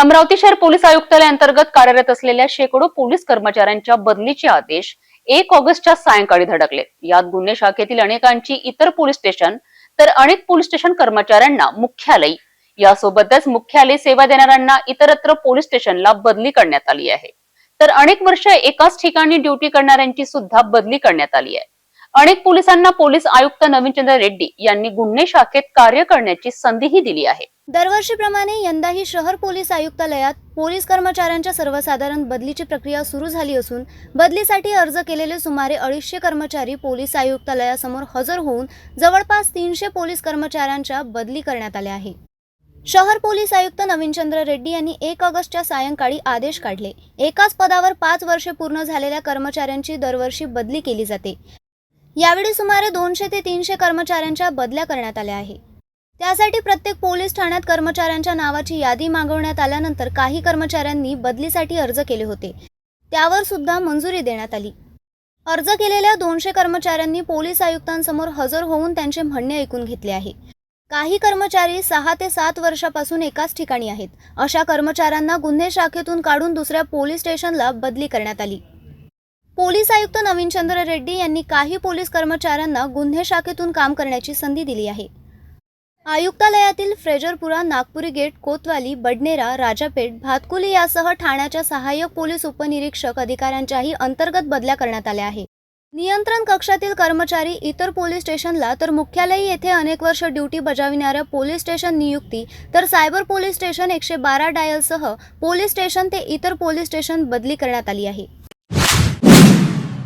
अमरावती शहर पोलीस आयुक्तालयांतर्गत कार्यरत असलेल्या शेकडो पोलीस कर्मचाऱ्यांच्या बदलीचे आदेश एक ऑगस्टच्या सायंकाळी धडकले. यात गुन्हे शाखेतील अनेकांची इतर पोलीस स्टेशन तर अनेक पोलीस स्टेशन कर्मचाऱ्यांना मुख्यालय. यासोबतच मुख्यालय सेवा देणाऱ्यांना इतरत्र पोलीस स्टेशनला बदली करण्यात आली आहे. तर अनेक वर्ष एकाच ठिकाणी ड्युटी करणाऱ्यांची सुद्धा बदली करण्यात आली आहे. अनेक पोलिसांना पोलीस आयुक्त नवीनचंद्र रेड्डी यांनी गुन्हे शाखेत कार्य करण्याची संधीही दिली आहे. दरवर्षीप्रमाणे यंदाही शहर पोलीस आयुक्तालयात पोलीस कर्मचाऱ्यांच्या सर्वसाधारण बदलीची प्रक्रिया सुरू झाली असून बदलीसाठी अर्ज केलेले सुमारे अडीचशे कर्मचारी पोलीस आयुक्तालयासमोर हजर होऊन जवळपास तीनशे पोलीस कर्मचाऱ्यांच्या बदली करण्यात आल्या आहे शहर पोलीस आयुक्त नवीनचंद्र रेड्डी यांनी एक ऑगस्टच्या सायंकाळी आदेश काढले. एकाच पदावर पाच वर्षे पूर्ण झालेल्या कर्मचाऱ्यांची दरवर्षी बदली केली जाते. यावेळी सुमारे दोनशे ते तीनशे कर्मचाऱ्यांच्या बदल्या करण्यात आल्या आहे त्यासाठी प्रत्येक पोलीस ठाण्यात कर्मचाऱ्यांच्या नावाची यादी मागवण्यात आल्यानंतर काही कर्मचाऱ्यांनी बदलीसाठी अर्ज केले होते. त्यावर सुद्धा मंजुरी देण्यात आली. अर्ज केलेल्या दोनशे कर्मचाऱ्यांनी पोलीस आयुक्तांसमोर हजर होऊन त्यांचे म्हणणे ऐकून घेतले आहे. काही कर्मचारी सहा ते सात वर्षापासून एकाच ठिकाणी आहेत. अशा कर्मचाऱ्यांना गुन्हे शाखेतून काढून दुसऱ्या पोलीस स्टेशनला बदली करण्यात आली. पोलीस आयुक्त नवीनचंद्र रेड्डी यांनी काही पोलीस कर्मचाऱ्यांना गुन्हे शाखेतून काम करण्याची संधी दिली आहे. आयुक्तालयातील फ्रेजरपुरा नागपुरी गेट कोतवाली बडनेरा राजापेठ भातकुली यासह ठाण्याच्या सहाय्यक पोलीस उपनिरीक्षक अधिकाऱ्यांच्याही अंतर्गत बदल्या करण्यात आल्या आहे नियंत्रण कक्षातील कर्मचारी इतर पोलीस स्टेशनला तर मुख्यालय येथे अनेक वर्ष ड्युटी बजाविणाऱ्या पोलीस स्टेशन नियुक्ती तर सायबर पोलीस स्टेशन एकशे बारा डायलसह पोलीस स्टेशन ते इतर पोलीस स्टेशन बदली करण्यात आली आहे.